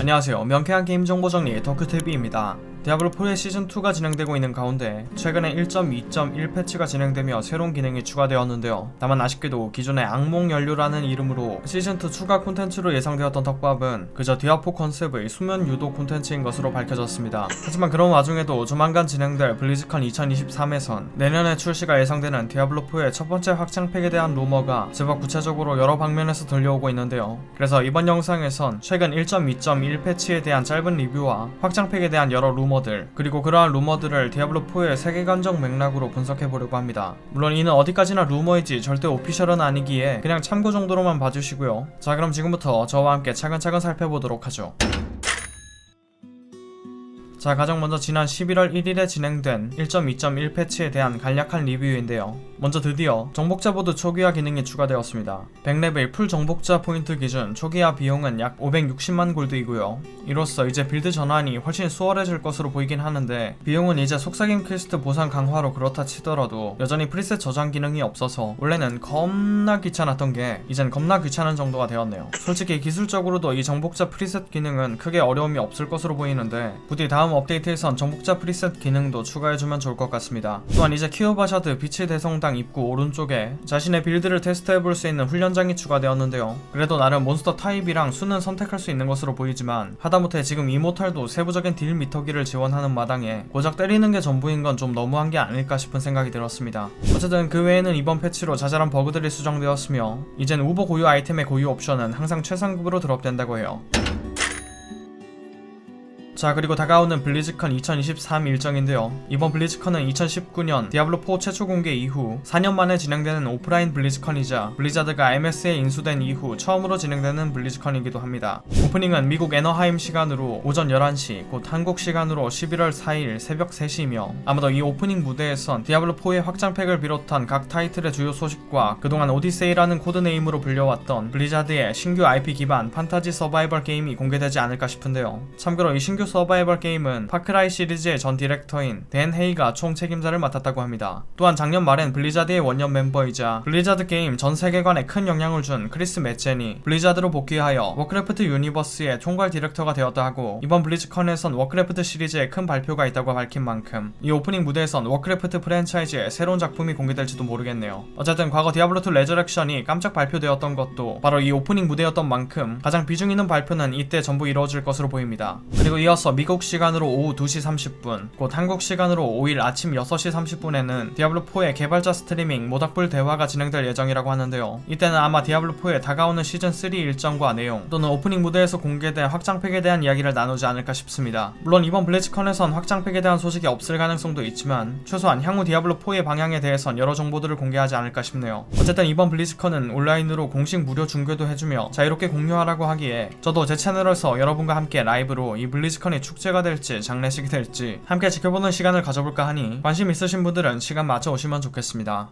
안녕하세요. 명쾌한 게임 정보 정리 덕후TV입니다. 디아블로4의 시즌2가 진행되고 있는 가운데 최근에 1.2.1 패치가 진행되며 새로운 기능이 추가되었는데요. 다만 아쉽게도 기존의 악몽 연료라는 이름으로 시즌2 추가 콘텐츠로 예상되었던 덕밥은 그저 디아4 컨셉의 수면 유도 콘텐츠인 것으로 밝혀졌습니다. 하지만 그런 와중에도 조만간 진행될 블리즈컨 2023에선 내년에 출시가 예상되는 디아블로4의 첫 번째 확장팩에 대한 루머가 제법 구체적으로 여러 방면에서 들려오고 있는데요. 그래서 이번 영상에선 최근 1.2.1 패치에 대한 짧은 리뷰와 확장팩에 대한 여러 루머 들 그리고 그러한 루머들을 디아블로4의 세계관적 맥락으로 분석해보려고 합니다. 물론 이는 어디까지나 루머이지 절대 오피셜은 아니기에 그냥 참고 정도로만 봐주시고요. 자 그럼 지금부터 저와 함께 차근차근 살펴보도록 하죠. 자 가장 먼저 지난 11월 1일에 진행된 1.2.1 패치에 대한 간략한 리뷰인데요. 먼저 드디어 정복자 보드 초기화 기능이 추가되었습니다. 100레벨 풀 정복자 포인트 기준 초기화 비용은 약 560만 골드이고요. 이로써 이제 빌드 전환이 훨씬 수월해질 것으로 보이긴 하는데 비용은 이제 속삭임 퀘스트 보상 강화로 그렇다 치더라도 여전히 프리셋 저장 기능이 없어서 원래는 겁나 귀찮았던 게 이젠 겁나 귀찮은 정도가 되었네요. 솔직히 기술적으로도 이 정복자 프리셋 기능은 크게 어려움이 없을 것으로 보이는데 부디 다음 업데이트에선 정복자 프리셋 기능도 추가해주면 좋을 것 같습니다. 또한 이제 키오바샤드 빛의 대성당 입구 오른쪽에 자신의 빌드를 테스트해볼 수 있는 훈련장이 추가되었는데요. 그래도 나름 몬스터 타입이랑 수는 선택할 수 있는 것으로 보이지만 하다못해 지금 이모탈도 세부적인 딜 미터기를 지원하는 마당에 고작 때리는 게 전부인 건 좀 너무한 게 아닐까 싶은 생각이 들었습니다. 어쨌든 그 외에는 이번 패치로 자잘한 버그들이 수정되었으며 이젠 우버 고유 아이템의 고유 옵션은 항상 최상급으로 드롭된다고 해요. 자 그리고 다가오는 블리즈컨 2023 일정인데요. 이번 블리즈컨은 2019년 디아블로4 최초 공개 이후 4년 만에 진행되는 오프라인 블리즈컨이자 블리자드가 MS에 인수된 이후 처음으로 진행되는 블리즈컨이기도 합니다. 오프닝은 미국 애너하임 시간으로 오전 11시 곧 한국 시간으로 11월 4일 새벽 3시이며 아마도 이 오프닝 무대에선 디아블로4의 확장팩을 비롯한 각 타이틀의 주요 소식과 그동안 오디세이라는 코드네임으로 불려왔던 블리자드의 신규 IP 기반 판타지 서바이벌 게임이 공개되지 않을까 싶은데요. 참고로 이 신규 서바이벌 게임은 파크라이 시리즈의 전 디렉터인 댄 헤이가 총 책임자를 맡았다고 합니다. 또한 작년 말엔 블리자드의 원년 멤버이자 블리자드 게임 전 세계관에 큰 영향을 준 크리스 매첸이 블리자드로 복귀하여 워크래프트 유니버스의 총괄 디렉터가 되었다 하고 이번 블리즈컨에선 워크래프트 시리즈에 큰 발표가 있다고 밝힌 만큼 이 오프닝 무대에선 워크래프트 프랜차이즈의 새로운 작품이 공개될지도 모르겠네요. 어쨌든 과거 디아블로2 레저렉션이 깜짝 발표되었던 것도 바로 이 오프닝 무대였던 만큼 가장 비중 있는 발표는 이때 전부 이루어질 것으로 보입니다. 그리고 이어서 미국 시간으로 오후 2시 30분, 곧 한국 시간으로 5일 아침 6시 30분에는 디아블로4의 개발자 스트리밍 모닥불 대화가 진행될 예정이라고 하는데요. 이때는 아마 디아블로4의 다가오는 시즌3 일정과 내용, 또는 오프닝 무대에서 공개된 확장팩에 대한 이야기를 나누지 않을까 싶습니다. 물론 이번 블리즈컨에선 확장팩에 대한 소식이 없을 가능성도 있지만, 최소한 향후 디아블로4의 방향에 대해선 여러 정보들을 공개하지 않을까 싶네요. 어쨌든 이번 블리즈컨은 온라인으로 공식 무료 중계도 해주며 자유롭게 공유하라고 하기에 저도 제 채널에서 여러분과 함께 라이브로 이 블리즈컨 이 축제가 될지 장례식이 될지 함께 지켜보는 시간을 가져볼까 하니 관심 있으신 분들은 시간 맞춰 오시면 좋겠습니다.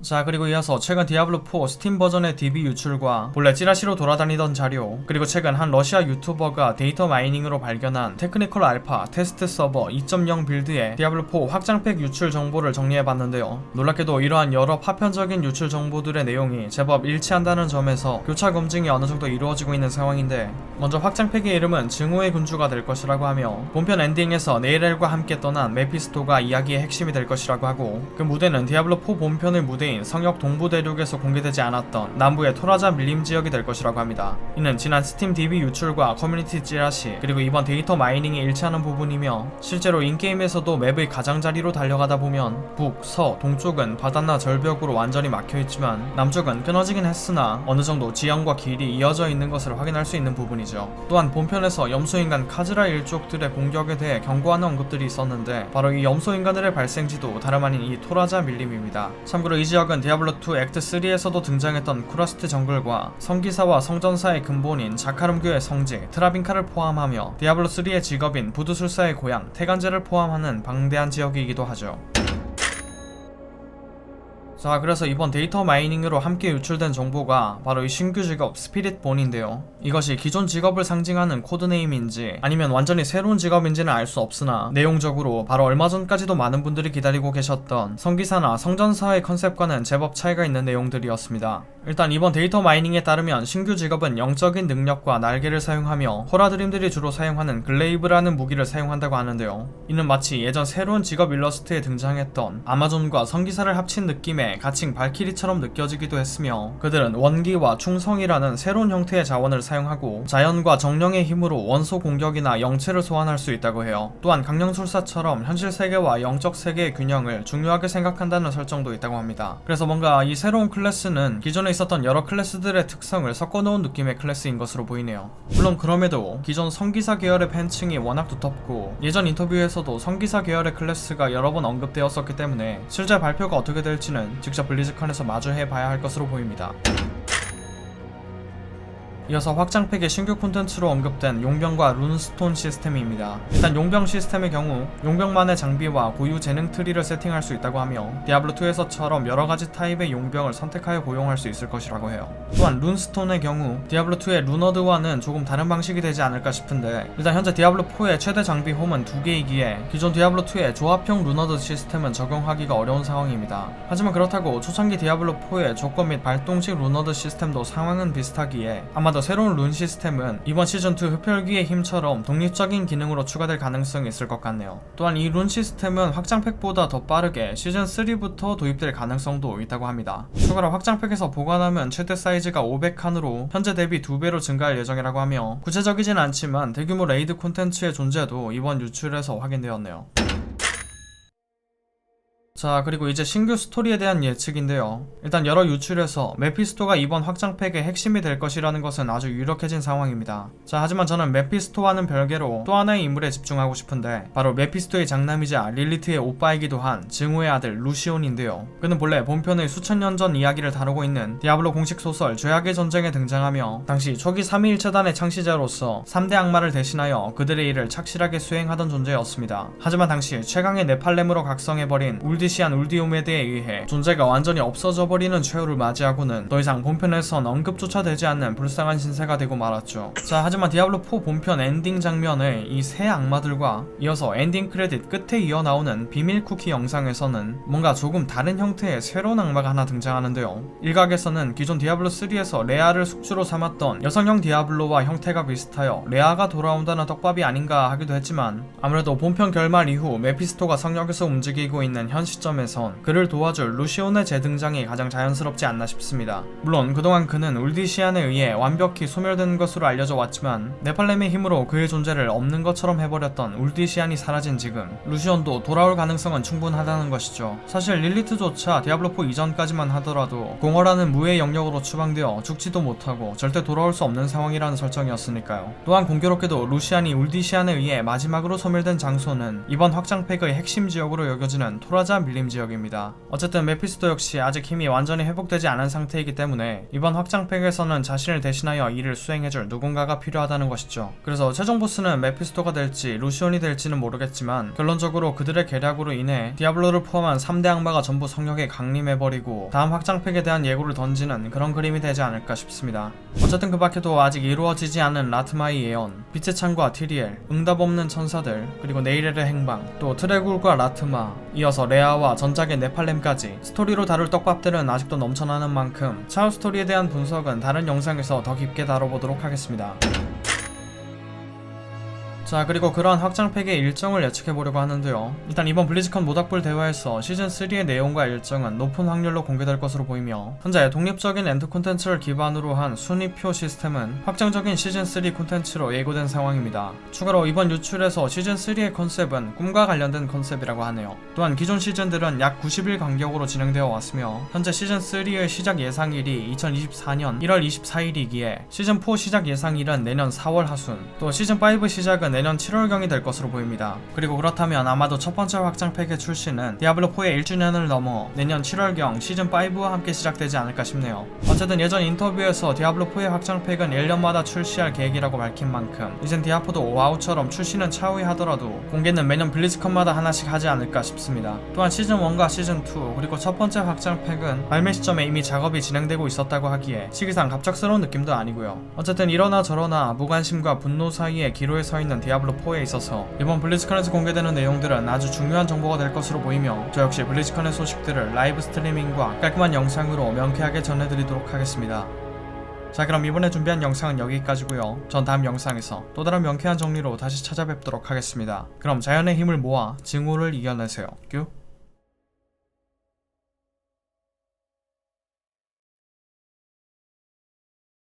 자 그리고 이어서 최근 디아블로4 스팀 버전의 DB 유출과 본래 찌라시로 돌아다니던 자료 그리고 최근 한 러시아 유튜버가 데이터 마이닝으로 발견한 테크니컬 알파 테스트 서버 2.0 빌드의 디아블로4 확장팩 유출 정보를 정리해봤는데요. 놀랍게도 이러한 여러 파편적인 유출 정보들의 내용이 제법 일치한다는 점에서 교차 검증이 어느 정도 이루어지고 있는 상황인데 먼저 확장팩의 이름은 증오의 군주가 될 것이라고 하며 본편 엔딩에서 네일엘과 함께 떠난 메피스토가 이야기의 핵심이 될 것이라고 하고 그 무대는 디아블로4 본편의 무대 무대인 성역 동부 대륙에서 공개되지 않았던 남부의 토라자 밀림 지역이 될 것이라고 합니다. 이는 지난 스팀 DB 유출과 커뮤니티 찌라시 그리고 이번 데이터 마이닝이 일치하는 부분이며 실제로 인게임에서도 맵의 가장자리로 달려가다 보면 북, 서, 동쪽은 바다나 절벽으로 완전히 막혀있지만 남쪽은 끊어지긴 했으나 어느 정도 지형과 길이 이어져 있는 것을 확인할 수 있는 부분이죠. 또한 본편에서 염소인간 카즈라 일족들의 공격에 대해 경고하는 언급들이 있었는데 바로 이 염소인간들의 발생지도 다름 아닌 이 토라자 밀림입니다. 참고로 이 지역은 디아블로2 액트 3에서도 등장했던 쿠라스트 정글과 성기사와 성전사의 근본인 자카름교의 성지 트라빈카를 포함하며 디아블로3의 직업인 부두술사의 고향 테간제를 포함하는 방대한 지역이기도 하죠. 자 그래서 이번 데이터 마이닝으로 함께 유출된 정보가 바로 이 신규 직업 스피릿본인데요. 이것이 기존 직업을 상징하는 코드네임인지 아니면 완전히 새로운 직업인지는 알 수 없으나 내용적으로 바로 얼마 전까지도 많은 분들이 기다리고 계셨던 성기사나 성전사의 컨셉과는 제법 차이가 있는 내용들이었습니다. 일단 이번 데이터 마이닝에 따르면 신규 직업은 영적인 능력과 날개를 사용하며 호라드림들이 주로 사용하는 글레이브라는 무기를 사용한다고 하는데요. 이는 마치 예전 새로운 직업 일러스트에 등장했던 아마존과 성기사를 합친 느낌의 가칭 발키리처럼 느껴지기도 했으며 그들은 원기와 충성이라는 새로운 형태의 자원을 사용하고 자연과 정령의 힘으로 원소 공격이나 영체를 소환할 수 있다고 해요. 또한 강령술사처럼 현실 세계와 영적 세계의 균형을 중요하게 생각한다는 설정도 있다고 합니다. 그래서 뭔가 이 새로운 클래스는 기존에 있었던 여러 클래스들의 특성을 섞어놓은 느낌의 클래스인 것으로 보이네요. 물론 그럼에도 기존 성기사 계열의 팬층이 워낙 두텁고 예전 인터뷰에서도 성기사 계열의 클래스가 여러 번 언급되었었기 때문에 실제 발표가 어떻게 될지는 직접 블리즈컨에서 마주해 봐야 할 것으로 보입니다. 이어서 확장팩의 신규 콘텐츠로 언급된 용병과 룬스톤 시스템입니다. 일단 용병 시스템의 경우 용병만의 장비와 고유 재능 트리를 세팅할 수 있다고 하며 디아블로2에서처럼 여러가지 타입의 용병을 선택하여 고용할 수 있을 것이라고 해요. 또한 룬스톤의 경우 디아블로2의 루너드와는 조금 다른 방식이 되지 않을까 싶은데 일단 현재 디아블로4의 최대 장비 홈은 두 개이기에 기존 디아블로2의 조합형 루너드 시스템은 적용하기가 어려운 상황입니다. 하지만 그렇다고 초창기 디아블로4의 조건 및 발동식 루너드 시스템도 상황은 비슷하기에 아마도 새로운 룬 시스템은 이번 시즌2 흡혈귀의 힘처럼 독립적인 기능으로 추가될 가능성이 있을 것 같네요. 또한 이 룬 시스템은 확장팩보다 더 빠르게 시즌3부터 도입될 가능성도 있다고 합니다. 추가로 확장팩에서 보관하면 최대 사이즈가 500칸으로 현재 대비 2배로 증가할 예정이라고 하며 구체적이진 않지만 대규모 레이드 콘텐츠의 존재도 이번 유출에서 확인되었네요. 자 그리고 이제 신규 스토리에 대한 예측인데요. 일단 여러 유출에서 메피스토가 이번 확장팩의 핵심이 될 것이라는 것은 아주 유력해진 상황입니다. 자 하지만 저는 메피스토와는 별개로 또 하나의 인물에 집중하고 싶은데 바로 메피스토의 장남이자 릴리트의 오빠이기도 한 증오의 아들 루시온인데요. 그는 본래 본편의 수천 년 전 이야기를 다루고 있는 디아블로 공식 소설 죄악의 전쟁에 등장하며 당시 초기 3.1체단의 창시자로서 3대 악마를 대신하여 그들의 일을 착실하게 수행하던 존재였습니다. 하지만 당시 최강의 네팔렘으로 각성해버린 울디 울디시안 울디오메드에 의해 존재가 완전히 없어져 버리는 최후를 맞이하고는 더 이상 본편에선 언급조차 되지 않는 불쌍한 신세가 되고 말았죠. 자, 하지만 디아블로4 본편 엔딩 장면의 이새 악마들과 이어서 엔딩 크레딧 끝에 이어 나오는 비밀 쿠키 영상에서는 뭔가 조금 다른 형태의 새로운 악마가 하나 등장하는데요. 일각에서는 기존 디아블로3에서 레아를 숙주로 삼았던 여성형 디아블로와 형태가 비슷하여 레아가 돌아온다는 떡밥이 아닌가 하기도 했지만 아무래도 본편 결말 이후 메피스토가 성역에서 움직이고 있는 현 시점에선 그를 도와줄 루시온의 재등장이 가장 자연스럽지 않나 싶습니다. 물론 그동안 그는 울디시안에 의해 완벽히 소멸된 것으로 알려져 왔지만 네팔렘의 힘으로 그의 존재를 없는 것처럼 해버렸던 울디시안이 사라진 지금 루시온도 돌아올 가능성은 충분하다는 것이죠. 사실 릴리트조차 디아블로4 이전까지만 하더라도 공허라는 무의 영역으로 추방되어 죽지도 못하고 절대 돌아올 수 없는 상황이라는 설정이었으니까요. 또한 공교롭게도 루시안이 울디시안에 의해 마지막으로 소멸된 장소는 이번 확장팩의 핵심 지역으로 여겨지는 토라자 밀림 지역입니다. 어쨌든 메피스토 역시 아직 힘이 완전히 회복되지 않은 상태이기 때문에 이번 확장팩에서는 자신을 대신하여 일을 수행해줄 누군가가 필요하다는 것이죠. 그래서 최종 보스는 메피스토가 될지 루시온이 될지는 모르겠지만 결론적으로 그들의 계략으로 인해 디아블로를 포함한 3대 악마가 전부 성역에 강림해버리고 다음 확장팩에 대한 예고를 던지는 그런 그림이 되지 않을까 싶습니다. 어쨌든 그 밖에도 아직 이루어지지 않은 라트마의 예언, 빛의 창과 티리엘, 응답 없는 천사들, 그리고 네일의 행방, 또 트레굴과 라트마, 이어서 레아 와 전작의 네팔렘까지 스토리로 다룰 떡밥들은 아직도 넘쳐나는 만큼 차후 스토리에 대한 분석은 다른 영상에서 더 깊게 다뤄보도록 하겠습니다. 자 그리고 그러한 확장팩의 일정을 예측해보려고 하는데요. 일단 이번 블리즈컨 모닥불 대화에서 시즌3의 내용과 일정은 높은 확률로 공개될 것으로 보이며 현재 독립적인 엔드 콘텐츠를 기반으로 한 순위표 시스템은 확정적인 시즌3 콘텐츠로 예고된 상황입니다. 추가로 이번 유출에서 시즌3의 컨셉은 꿈과 관련된 컨셉이라고 하네요. 또한 기존 시즌들은 약 90일 간격으로 진행되어 왔으며 현재 시즌3의 시작 예상일이 2024년 1월 24일이기에 시즌4 시작 예상일은 내년 4월 하순 또 시즌5 시작은 내년 7월경이 될 것으로 보입니다. 그리고 그렇다면 아마도 첫 번째 확장 팩의 출시는 디아블로4의 1주년을 넘어 내년 7월경 시즌5와 함께 시작되지 않을까 싶네요. 어쨌든 예전 인터뷰에서 디아블로4의 확장 팩은 1년마다 출시할 계획이라고 밝힌 만큼 이젠 디아포도 와우처럼 출시는 차후에 하더라도 공개는 매년 블리즈컨마다 하나씩 하지 않을까 싶습니다. 또한 시즌1과 시즌2 그리고 첫 번째 확장 팩은 발매 시점에 이미 작업이 진행되고 있었다고 하기에 시기상 갑작스러운 느낌도 아니고요. 어쨌든 이러나 저러나 무관심과 분노 사이에 기로에 서 있는 디아블로4에 있어서 이번 블리즈컨에서 공개되는 내용들은 아주 중요한 정보가 될 것으로 보이며 저 역시 블리즈컨의 소식들을 라이브 스트리밍과 깔끔한 영상으로 명쾌하게 전해드리도록 하겠습니다. 자 그럼 이번에 준비한 영상은 여기까지고요. 전 다음 영상에서 또 다른 명쾌한 정리로 다시 찾아뵙도록 하겠습니다. 그럼 자연의 힘을 모아 증오를 이겨내세요. 큐.